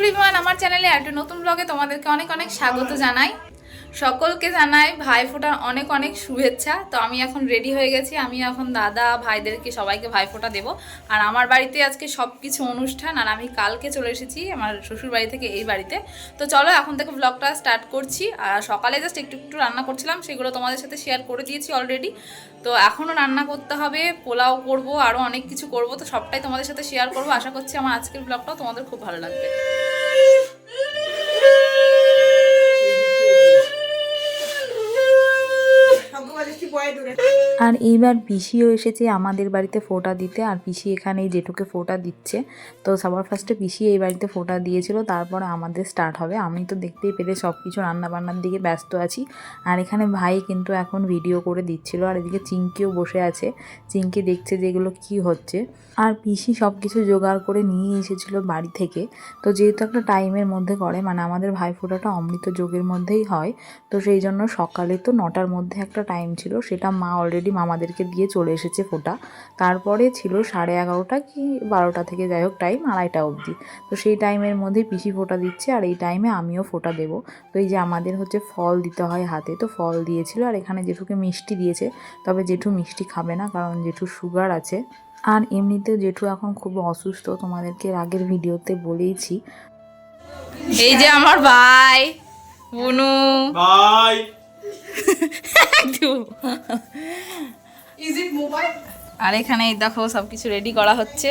Everyone আমার চ্যানেলে একটা নতুন ব্লগে তোমাদেরকে অনেক অনেক স্বাগত জানাই। সকলকে জানাই ভাই ফোটার অনেক অনেক শুভেচ্ছা। তো আমি এখন রেডি হয়ে গেছি। আমি এখন দাদা ভাইদেরকে সবাইকে ভাই ফোটা দেবো। আর আমার বাড়িতে আজকে সব কিছু অনুষ্ঠান, আর আমি কালকে চলে এসেছি আমার শ্বশুর বাড়ি থেকে এই বাড়িতে। তো চলো, এখন থেকে ব্লগটা স্টার্ট করছি। আর সকালে জাস্ট একটু একটু রান্না করছিলাম, সেগুলো তোমাদের সাথে শেয়ার করে দিয়েছি অলরেডি তো এখনও রান্না করতে হবে, পোলাও করব, আরও অনেক কিছু করব, তো সবটাই তোমাদের সাথে শেয়ার করব। আশা করছি আমার আজকের ব্লগটাও তোমাদের খুব ভালো লাগবে। আর এইবার পিসিও এসেছে আমাদের বাড়িতে ফোঁটা দিতে, আর পিসি এখানে জেঠুকে ফোঁটা দিচ্ছে। তো সবার ফার্স্টে পিসি এই বাড়িতে ফোঁটা দিয়েছিল, তারপরে আমাদের স্টার্ট হবে। আমি তো দেখতেই পেলে সব কিছু রান্নাবান্নার দিকে ব্যস্ত আছি। আর এখানে ভাই কিন্তু এখন ভিডিও করে দিচ্ছিল, আর এদিকে চিঙ্কিও বসে আছে। চিঙ্কি দেখছে যে এগুলো কী হচ্ছে। আর পিসি সব কিছু জোগাড় করে নিয়ে এসেছিল বাড়ি থেকে। তো যেহেতু একটা টাইমের মধ্যে করে মানে আমাদের ভাইফোঁটাটা অমৃত যোগের মধ্যেই হয়, তো সেই জন্য সকালে তো নটার মধ্যে একটা টাইম ছিল। সেটা মা অলরেডি মামাদেরকে দিয়ে চলে এসেছে ফোটা। তারপরে ছিল সাড়ে এগারোটা কি বারোটা থেকে যাই হোক টাইম আড়াইটা অবধি। তো সেই টাইমের মধ্যেই পিসি ফোটা দিচ্ছে আর এই টাইমে আমিও ফোটা দেবো। তো এই যে আমাদের হচ্ছে ফল দিতে হয় হাতে তো ফল দিয়েছিল আর এখানে জেঠুকে মিষ্টি দিয়েছে। তবে জেঠু মিষ্টি খাবে না কারণ জেঠু সুগার আছে। আর এমনিতেও জেঠু এখন খুব অসুস্থ তোমাদেরকে আগের ভিডিওতে বলেইছি। এই যে আমার ভাই বুনু বাই আর এখানে দেখো সবকিছু রেডি করা হচ্ছে।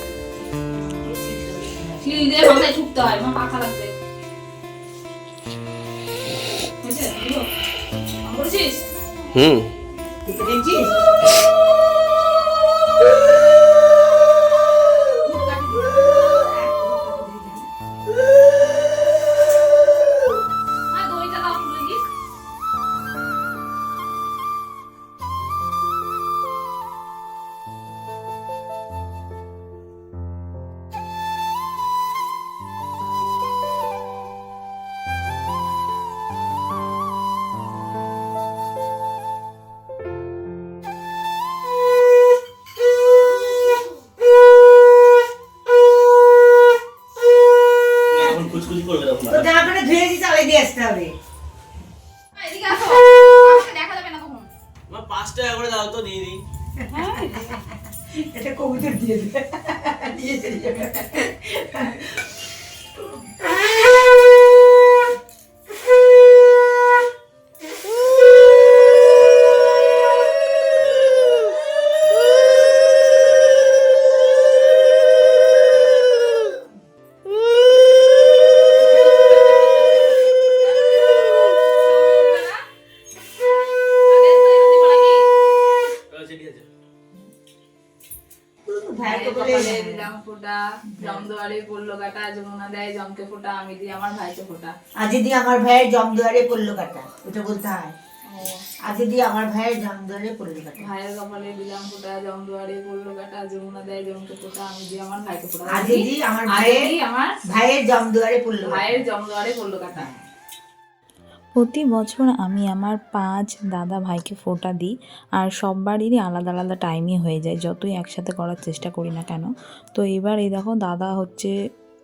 দিয়ে মাথায় ঠুকতে হয় আমার পাখা লাগবে হুম ചെയ്ത് দুয়ারে পড়ল কাটা যমুনা দেয় জমকে ফোটা আমি দিই আমার ভাইকে ফোটা। আজি দিয়ে আমার ভাইয়ের জম দুয়ারে পড়ল কাটা ওটা বলতে হয়। আজি দিয়ে আমার ভাইয়ের জম দুয়ারে পড়ল কাটা। ভাইয়ের কপালে দিলাম ফোটা জম দুয়ারে পড়ল কাটা যমুনা দেয় জমকে ফোঁটা আমি দিই আমার ভাইকে ফোটা। আজি দিয়ে আমার ভাইয়ের আমার ভাইয়ের জম দুয়ারে পড়ল ভাইয়ের জম দুয়ারে পড়ল কাটা। প্রতি বছর আমি আমার পাঁচ দাদা ভাইকে ফোঁটা দিই আর সববারেরই আলাদা আলাদা টাইমই হয়ে যায়, যতই একসাথে করার চেষ্টা করি না কেন। তো এবার এই দেখো, দাদা হচ্ছে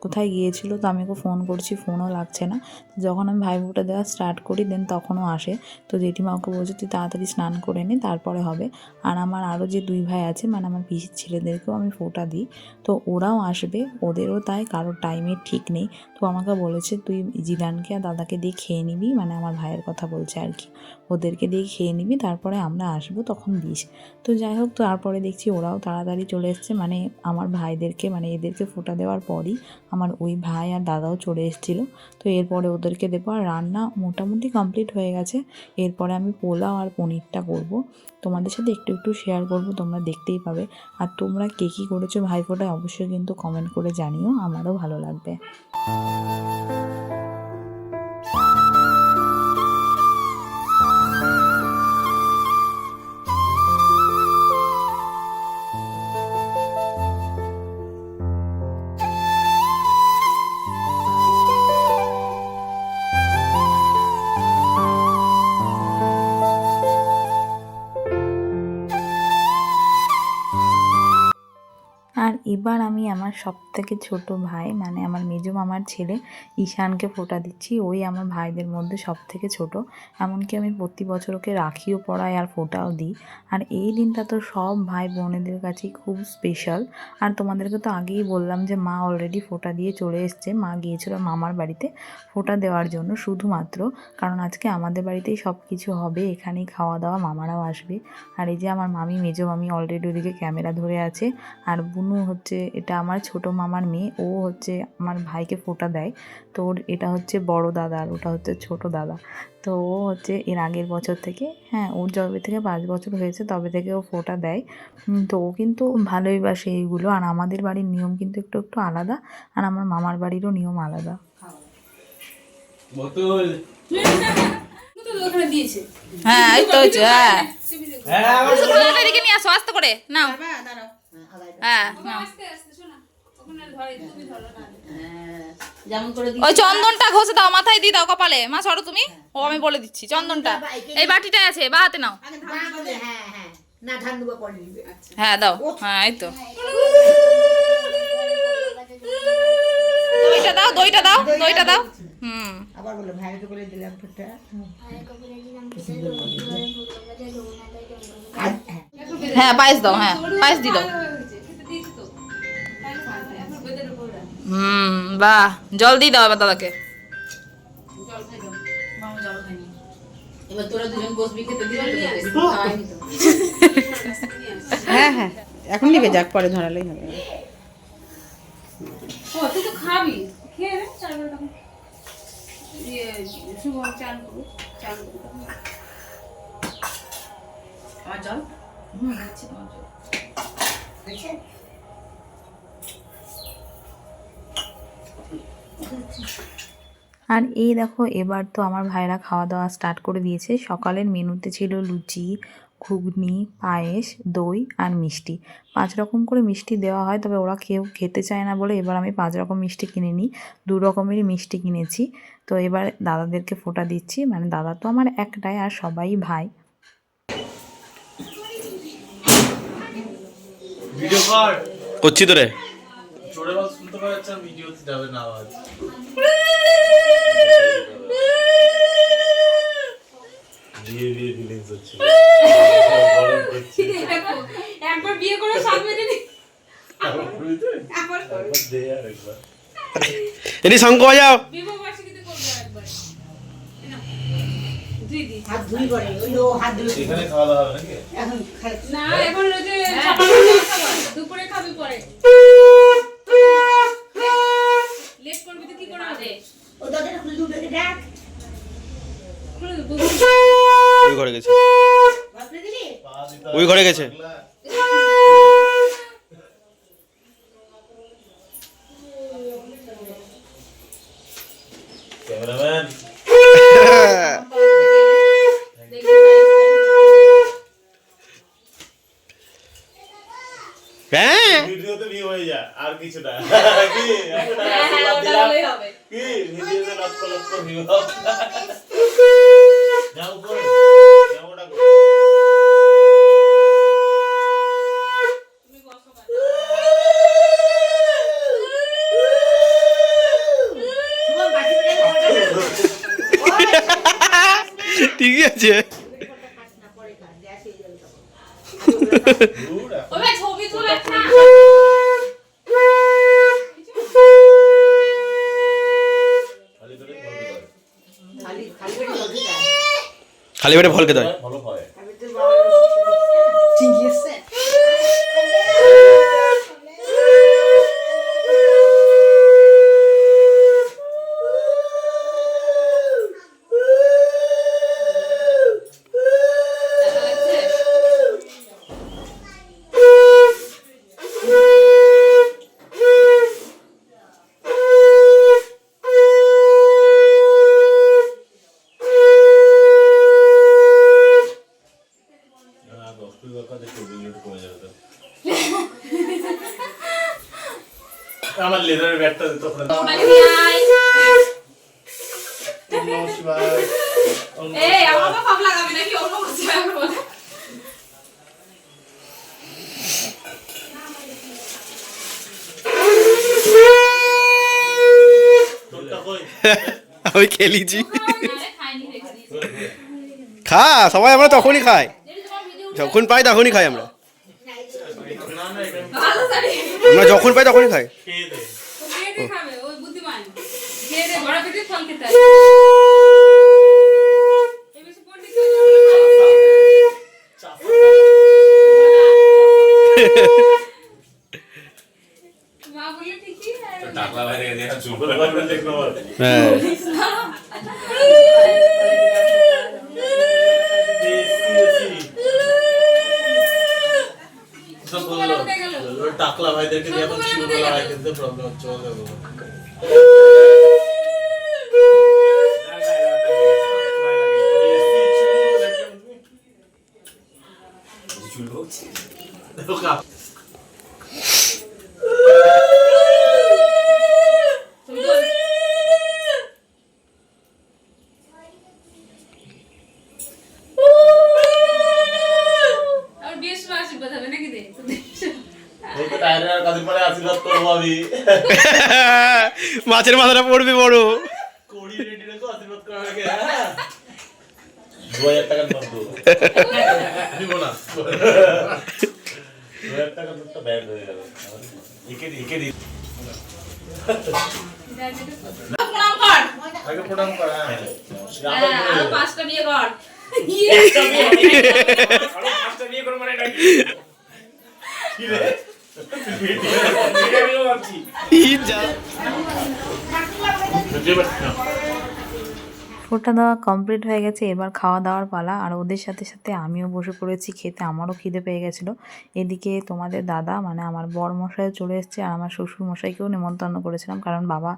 কোথায় গিয়েছিল তো আমি ওকে ফোন করছি ফোনও লাগছে না। যখন আমি ভাইফোঁটা দেওয়া স্টার্ট করি দেন তখনও আসে। তো জেঠিমা ওকে বলছে, তুই তাড়াতাড়ি স্নান করে নে, তারপরে হবে। আর আমার আরও যে দুই ভাই আছে মানে আমার পিসির ছেলেদেরকেও আমি ফোঁটা দিই। তো ওরাও আসবে, ওদেরও তাই, কারোর টাইমের ঠিক নেই। তো আমাকে বলেছে, তুই জিদানকে আর দাদাকে দিয়ে খেয়ে নিবি। মানে আমার ভাইয়ের কথা বলছে আর কি। ওদেরকে দিয়ে খেয়ে নিবি, তারপরে আমরা আসব তখন দিস। তো যাই হোক, তারপরে দেখছি ওরাও তাড়াতাড়ি চলে এসছে। মানে আমার ভাইদেরকে মানে এদেরকে ফোটা দেওয়ার পরই আমার ওই ভাই আর দাদাও চলে এসেছিল। তো এরপরে ওদেরকে দেবো। আর রান্না মোটামুটি কমপ্লিট হয়ে গেছে। এরপরে আমি পোলাও আর পনিরটা করব। তোমাদের সাথে একটু একটু শেয়ার করব, তোমরা দেখতেই পাবে। আর তোমরা কে কী করেছ ভাইফোঁটায় অবশ্যই কিন্তু কমেন্ট করে জানিও, আমারও ভালো লাগবে। এবার আমি আমার সব থেকে ছোটো ভাই মানে আমার মেজো মামার ছেলে ঈশানকে ফোটা দিচ্ছি। ওই আমার ভাইদের মধ্যে সব থেকে ছোটো। এমনকি আমি প্রতি বছর ওকে রাখিও পরাই আর ফোটাও দিই। আর এই দিনটা তো সব ভাই বোনেদের কাছেই খুব স্পেশাল আর তোমাদেরকে তো আগেই বললাম যে মা অলরেডি ফোটা দিয়ে চলে এসছে। মা গিয়েছিল মামার বাড়িতে ফোটা দেওয়ার জন্য শুধুমাত্র। কারণ আজকে আমাদের বাড়িতেই সব কিছু হবে, এখানেই খাওয়া দাওয়া মামারাও আসবে। আর এই যে আমার মামি, মেজো মামি অলরেডি ওদিকে ক্যামেরা ধরে আছে। আর বুনু হচ্ছে এটা আমার ছোট মামার মেয়ে। ও হচ্ছে আমার ভাইকে ফোঁটা দেয়। তো ওর এটা হচ্ছে বড় দাদা আর ওটা হচ্ছে ছোট দাদা। তো ও হচ্ছে এর আগের বছর থেকে হ্যাঁ ওর যবে থেকে পাঁচ বছর হয়েছে তবে থেকে ও ফোঁটা দেয়। তো ও কিন্তু ভালোই বাসে এইগুলো। আর আমাদের বাড়ির নিয়ম কিন্তু একটু একটু আলাদা। আর আমার মামার বাড়িরও নিয়ম আলাদা। হ্যাঁ এই তো হচ্ছে, হ্যাঁ। হ্যাঁ করে। নাও। হ্যাঁ। নাও। ওই চন্দনটা ঘষে দাও মাথায় দিয়ে দাও কপালে। মা সরো তুমি। ও আমি বলে দিচ্ছি চন্দনটা। এই বাটিটাই আছে বা হাতে নাও। হ্যাঁ হ্যাঁ। নিবে হ্যাঁ দাও। হ্যাঁ এই তো। দইটা দাও দইটা দাও দইটা দাও। হুম। আবার বলো ভাইকে বলে দিলাম ফোটা হ্যাঁ পায়েস দাও হ্যাঁ। পায়েস দিয়ে দাও হুম বাহ জল দিয়ে দাও এবার দাদাকে। হ্যাঁ হ্যাঁ এখন নিবে যাক পরে ধরালেই হবে। আর এই দেখো, এবার তো আমার ভাইরা খাওয়া দাওয়া স্টার্ট করে দিয়েছে। সকালের মেনুতে ছিল লুচি, ঘুগনি, পায়েস, দই আর মিষ্টি। পাঁচ রকম করে মিষ্টি দেওয়া হয়, তবে ওরা কেউ খেতে চায় না বলে এবার আমি পাঁচ রকম মিষ্টি কিনে নিই। দু রকমেরই মিষ্টি কিনেছি। তো এবার দাদাদেরকে ফোঁটা দিচ্ছি। মানে দাদা তো আমার একটাই আর সবাই ভাই। করছি তো রে জোরে বল শুনতে পাওয়া যাচ্ছে ভিডিওতে যাবে না আওয়াজ। বিয়ে বিয়ে ফিলিংস হচ্ছে। একবার বিয়ে করে সাত মেটে নি আর এটি শঙ্খ বাজাও। হাত ধুই করে ওই হাত ধুই এখানে খাওয়া দাওয়া হবে নাকি? এখন না এখন ওই ঘরে গেছে হ্যাঁ ভিডিওতে ভিউ হয়ে যায় আর কিছু না কি হ্যাঁ, হ্যাঁ, ওটা হলেই হবে। কি ভিডিওতে লক্ষ লক্ষ ভিউ যাও করে যাও ওটা করে ঠিকই আছে। খালি পেটে ফল খেতে হয় ভালো হয় হ্যাঁ, দশ কুড়ি দরকার দেখে ভিডিওটা কমে যাবে তো। আমার লেদারের ব্যাগটা দিত ওখানে মোবাইল নিয়ে আয় নমঃ শিবায়। ওম নমঃ এই শিবায়। আমাকে পাপ লাগাবি নাকি অন্য কিছু আমি বলে তোরটা কই? আমি দিয়েছি খা সবাই আমরা তখনই খাই। যখন পাই তখনই খাই আমরা। না, না, এটা ভালো জানি আমরা যখন পাই তখনই খাই। খেয়ে হ্যাঁ টাকলা ভাইদেরকে দিয়ে এখন চুলগুলো হয় কিন্তু প্রবলেম হচ্ছে বলো। দেখো কা- আর বিয়ের সময় আশীর্বাদ হবে নাকি দে এই তো টায়ারের আর কদিন পরে আশীর্বাদ করব আমি মাছের মাথাটা পড়বে বড়। কড়ি রেডি রেখো আশীর্বাদ করার আগে হ্যাঁ। দু হাজার টাকার নোট দিব না। দু হাজার টাকার নোটটা ব্যাগ হয়ে যাবে। একে একে দি। প্রণাম কর আগে প্রণাম কর হ্যাঁ। আরও পাঁচটা বিয়ে কর। 인자. ফোটা দেওয়া কমপ্লিট হয়ে গেছে, এবার খাওয়া দাওয়ার পালা। আর ওদের সাথে সাথে আমিও বসে পড়েছি, খেতে আমারও খিদে পেয়ে গেছিল। এদিকে তোমাদের দাদা মানে আমার বর মশাইও চলে এসেছে, আর আমার শ্বশুর মশাইকেও নেমন্তন্ন করেছিলাম, কারণ বাবা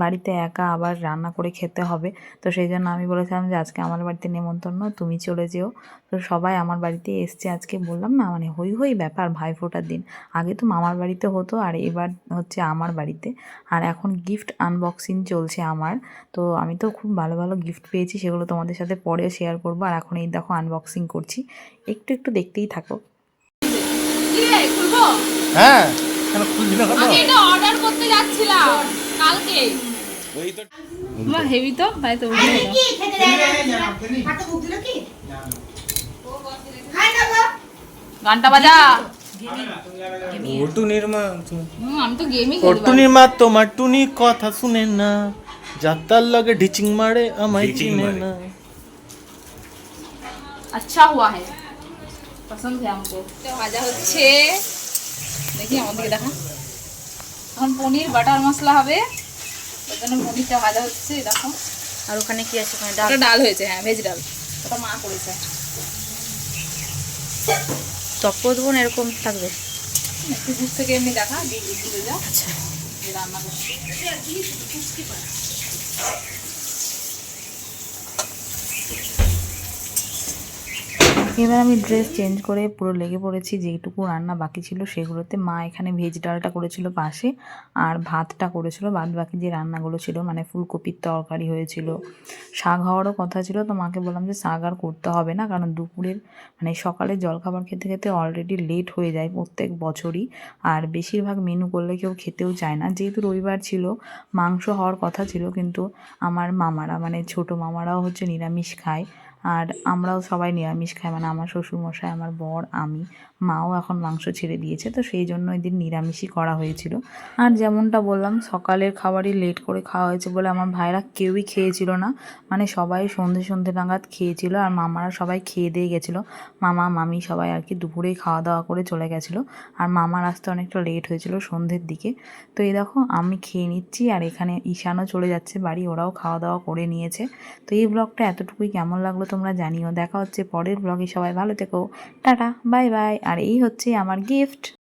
বাড়িতে একা আবার রান্না করে খেতে হবে। তো সেই জন্য আমি বলেছিলাম যে, আজকে আমার বাড়িতে নেমন্তন্ন তুমি চলে যেও। তো সবাই আমার বাড়িতে এসছে আজকে, বললাম, না মানে হই হই ব্যাপার ভাই ফোটার দিন। আগে তো মামার বাড়িতে হতো, আর এবার হচ্ছে আমার বাড়িতে। আর এখন গিফট আনবক্সিং চলছে আমার, তো আমি তো খুব ভালো ভালো গিফট পেয়েছি সেগুলো তোমাদের সাথে পরে শেয়ার করব। আর এখন এই দেখো আনবক্সিং করছি। একটু একটু দেখতেই থাকো। হ্যাঁ কেন খুলবি না আমি এটা অর্ডার করতে যাচ্ছিলাম কালকে। বাহ হেভি তো? ভাই তো উঠে গানটা বাজা। ওটু নির্মা আমি তো গেমই ওটু নির্মা তোমার টুনি কথা শুনে না। যাত্রার লগে ডিচিং মারে আমায় চিনে না। আচ্ছা হুয়া হ্যায় পছন্দ হ্যায় আমকো। তো ভাজা হচ্ছে। দেখি আমাদেরকে দেখা। এখন পনির বাটার মশলা হবে। ওই পনিরটা ভাজা হচ্ছে দেখো। আর ওখানে কি আছে? ওখানে ডাল। ডাল হয়েছে হ্যাঁ ভেজ ডাল। ওটা মা করেছে। চপ্প দেবো না এরকম থাকবে? একটু থেকে এমনি দেখা দিয়ে দিয়ে যা। আচ্ছা। রান্না করছি। Thank you. এবার আমি ড্রেস চেঞ্জ করে পুরো লেগে পড়েছি, যেটুকু রান্না বাকি ছিল সেগুলোতে। মা এখানে ভেজ ডালটা করেছিল পাশে, আর ভাতটা করেছিল। বাদ বাকি যে রান্নাগুলো ছিল মানে ফুলকপির তরকারি হয়েছিল, শাক হওয়ারও কথা ছিল। তো মাকে বললাম যে, শাক আর করতে হবে না, কারণ দুপুরের মানে সকালে জলখাবার খেতে খেতে অলরেডি লেট হয়ে যায় প্রত্যেক বছরই। আর বেশিরভাগ মেনু করলে কেউ খেতেও চায় না। যেহেতু রবিবার ছিল, মাংস হওয়ার কথা ছিল, কিন্তু আমার মামারা মানে ছোট মামারাও হচ্ছে নিরামিষ খায়। আর আমরাও সবাই নিরামিষ খাই মানে আমার শ্বশুরমশাই আমার বর আমি। মাও এখন মাংস ছেড়ে দিয়েছে, তো সেই জন্য ওই দিন নিরামিষই করা হয়েছিল। আর যেমনটা বললাম, সকালের খাবারই লেট করে খাওয়া হয়েছে বলে আমার ভাইরা কেউই খেয়েছিল না। মানে সবাই সন্ধে সন্ধে নাগাদ খেয়েছিল আর মামারা সবাই খেয়ে দিয়ে গেছিল। মামা, মামি সবাই আর কি দুপুরেই খাওয়া দাওয়া করে চলে গেছিল। আর মামার আসতে অনেকটা লেট হয়েছিল সন্ধ্যের দিকে। তো এই দেখো, আমি খেয়ে নিচ্ছি আর এখানে ঈশানও চলে যাচ্ছে বাড়ি, ওরাও খাওয়া দাওয়া করে নিয়েছে। তো এই ব্লগটা এতটুকুই। কেমন লাগল তোমরা জানিও। দেখা হচ্ছে পরের ব্লগে। সবাই ভালো থেকো। Tata, bye bye. আর এই হচ্ছে আমার গিফট